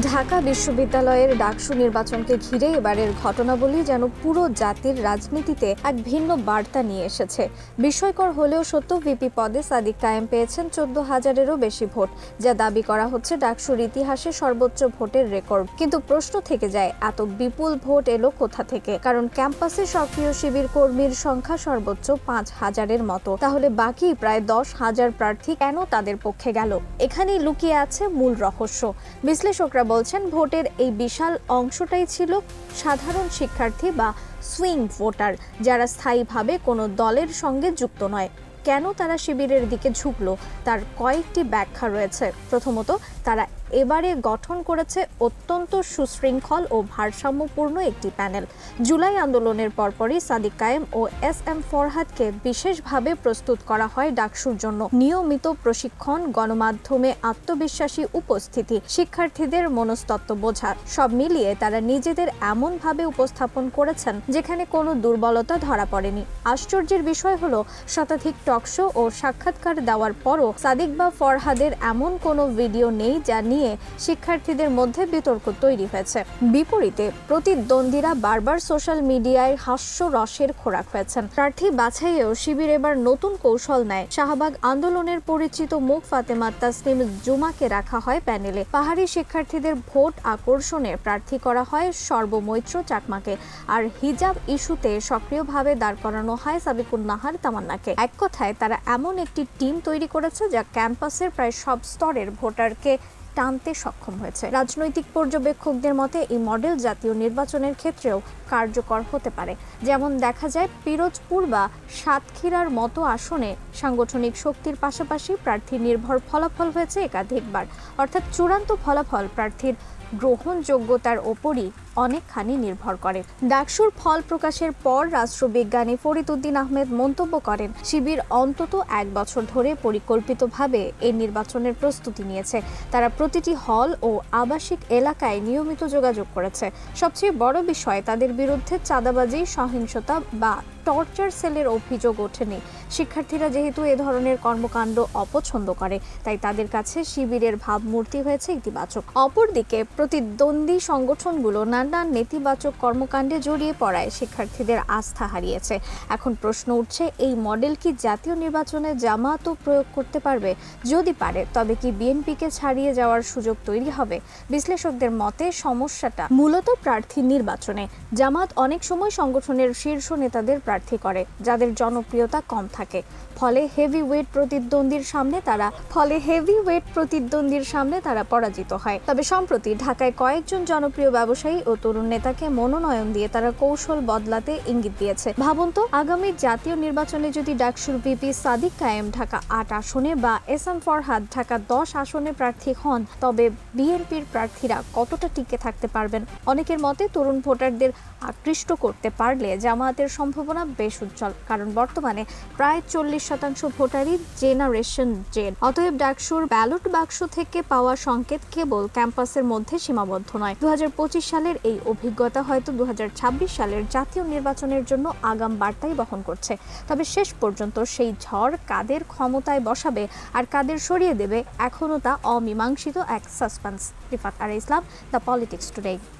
ঢাকা বিশ্ববিদ্যালয়ের ডাকসু নির্বাচনকে ঘিরে এবারের ঘটনাবলী যেন পুরো জাতির রাজনীতিতে এক ভিন্ন বার্তা নিয়ে এসেছে। বিস্ময়কর হলেও সত্য, ভিপি পদে সাদিক কায়েম পেয়েছেন চোদ্দ হাজারেরও বেশি ভোট, যা দাবি করা হচ্ছে ডাকসুর ইতিহাসে সর্বোচ্চ ভোটের রেকর্ড। কিন্তু প্রশ্ন থেকে যায়, এত বিপুল ভোট এলো কোথা থেকে? কারণ ক্যাম্পাসে সক্রিয় শিবির কর্মীর সংখ্যা সর্বোচ্চ পাঁচ হাজারের মতো। তাহলে বাকি প্রায় দশ হাজার প্রার্থী কেন তাদের পক্ষে গেল? এখানেই লুকিয়ে আছে মূল রহস্য। বিশ্লেষকরা বলছেন, ভোটের এই বিশাল অংশটাই ছিল সাধারণ শিক্ষার্থী বা সুইং ভোটার যারা স্থায়ীভাবে কোনো দলের সঙ্গে যুক্ত নয়। কেন তারা শিবিরের দিকে ঝুঁকল? তার কয়েকটি ব্যাখ্যা রয়েছে। প্রথমত, তারা এবারে গঠন করেছে অত্যন্ত সুশৃঙ্খল ও ভারসাম্যপূর্ণ একটি প্যানেল। জুলাই আন্দোলনের পরপরই সাদিক কায়েম ও এস এম ফরহাদকে বিশেষভাবে প্রস্তুত করা হয় ডাকসুর জন্য। নিয়মিত প্রশিক্ষণ, গণমাধ্যমে আত্মবিশ্বাসী উপস্থিতি, শিক্ষার্থীদের মনস্তত্ত্ব বোঝা, সব মিলিয়ে তারা নিজেদের এমনভাবে উপস্থাপন করেছেন যেখানে কোনো দুর্বলতা ধরা পড়েনি। আশ্চর্যের বিষয় হলো, শতাধিক টকশো ও সাক্ষাৎকার দেওয়ার পরও সাদিক বা ফরহাদের এমন কোনো ভিডিও নেই যা নিয়ে শিক্ষার্থীদের মধ্যে বিতর্ক তৈরি হয়েছে। বিপরীতে প্রতিদ্বন্দ্বীরা বারবার সোশ্যাল মিডিয়ায় হাস্য রসের খোরাক হয়েছেন। প্রার্থী বাছাইয়েও শিবির এবার নতুন কৌশল নেয়। শাহবাগ আন্দোলনের পরিচিত মুখ ফাতেমা তাসনিম জুমাকে রাখা হয় প্যানেলে। পাহাড়ি শিক্ষার্থীদের ভোট আকর্ষণে প্রার্থী করা হয় সর্বমৈত্র চাকমাকে। আর হিজাব ইস্যুতে সক্রিয়ভাবে দাঁড় করানো হয় সাবিকুন নাহার তামান্নাকে। এক কথায়, তারা এমন একটি টিম তৈরি করেছে যা ক্যাম্পাসের প্রায় সব স্তরের ভোটারকে টানতে সক্ষম হয়েছে। রাজনৈতিক পর্যবেক্ষকদের মতে, এই মডেল জাতীয় নির্বাচনের ক্ষেত্রেও কার্যকর হতে পারে। যেমন দেখা যায়, পিরোজপুর বা সাতক্ষীরার মতো আসনে সাংগঠনিক শক্তির পাশাপাশি প্রার্থী নির্ভর ফলাফল হয়েছে একাধিকবার। অর্থাৎ চূড়ান্ত ফলাফল প্রার্থীর গ্রহণযোগ্যতার ওপরই অনেকখানি নির্ভর করে। ডাকসুর ফল প্রকাশের পর রাষ্ট্রবিজ্ঞানী ফরিদউদ্দিন আহমেদ মন্তব্য করেন, শিবির অন্তত এক বছর ধরে পরিকল্পিতভাবে এই নির্বাচনের প্রস্তুতি নিয়েছে। তারা প্রতিটি হল ও আবাসিক এলাকায় নিয়মিত যোগাযোগ করেছে। সবচেয়ে বড় বিষয়, তাদের বিরুদ্ধে চাঁদাবাজি, সহিংসতা বা টর্চার সেলের অভিযোগ ওঠেনি। শিক্ষার্থীরা যেহেতু এ ধরনের কর্মকাণ্ড অপছন্দ করে, তাই তাদের কাছে শিবিরের ভাবমূর্তি হয়েছে ইতিবাচক। অপরদিকে প্রতিদ্বন্দ্বী সংগঠনগুলো নানান নেতিবাচক কর্মকাণ্ডে জড়িয়ে পড়ায় শিক্ষার্থীদের আস্থা হারিয়েছে। এখন প্রশ্ন উঠছে, এই মডেল কি জাতীয় নির্বাচনে জামাতও প্রয়োগ করতে পারবে? যদি পারে, তবে কি বিএনপিকে ছাড়িয়ে যাওয়ার সুযোগ তৈরি হবে? বিশ্লেষকদের মতে, সমস্যাটা মূলত প্রার্থী নির্বাচনে। জামাত অনেক সময় সংগঠনের শীর্ষ নেতাদের প্রার্থী করে, যাদের জনপ্রিয়তা কম থাকে। ফলে হেভি ওয়েট প্রতিদ্বন্দ্বীর সামনে তারা, ফলে হেভি ওয়েট প্রতিদ্বন্দ্বীর সামনে তারা পরাজিত হয়। তবে সম্প্রতি ঢাকায় কয়েকজন জনপ্রিয় ব্যবসায়ী ও তরুণ নেতাকে মনোনয়ন দিয়ে তারা কৌশল বদলাতে ইঙ্গিত দিয়েছে। ভাবুন তো, আগামী জাতীয় নির্বাচনে যদি ডাকসুর ভিপি সাদিক কায়েম ঢাকা আট আসনে বা এস এম ফরহাদ ঢাকা দশ আসনে প্রার্থী হন, তবে বিএনপির প্রার্থীরা কতটা টিকে থাকতে পারবেন? অনেকের মতে তরুণ ভোটারদের আকৃষ্ট করতে পারলে জামায়াতের সম্ভাবনা বেশ উজ্জ্বল, কারণ বর্তমানে প্রায় চল্লিশ শতাংশ ভোটারই জেনারেশন জেড। অতএব ডাকসুর ব্যালট বাক্স থেকে পাওয়া সংকেত কেবল ক্যাম্পাসের মধ্যে সীমাবদ্ধ নয়। দু সালের এই অভিজ্ঞতা হয়তো দুহাজার ছাব্বিশ সালের জাতীয় নির্বাচনের জন্য আগাম বার্তাই বহন করছে। তবে শেষ পর্যন্ত সেই ঝড় কাদের ক্ষমতায় বসাবে আর কাদের সরিয়ে দেবে, এখনও তা অমীমাংসিত এক সাসপেন্স। রিফাত আর ইসলাম, দ্য পলিটিক্স টুডে।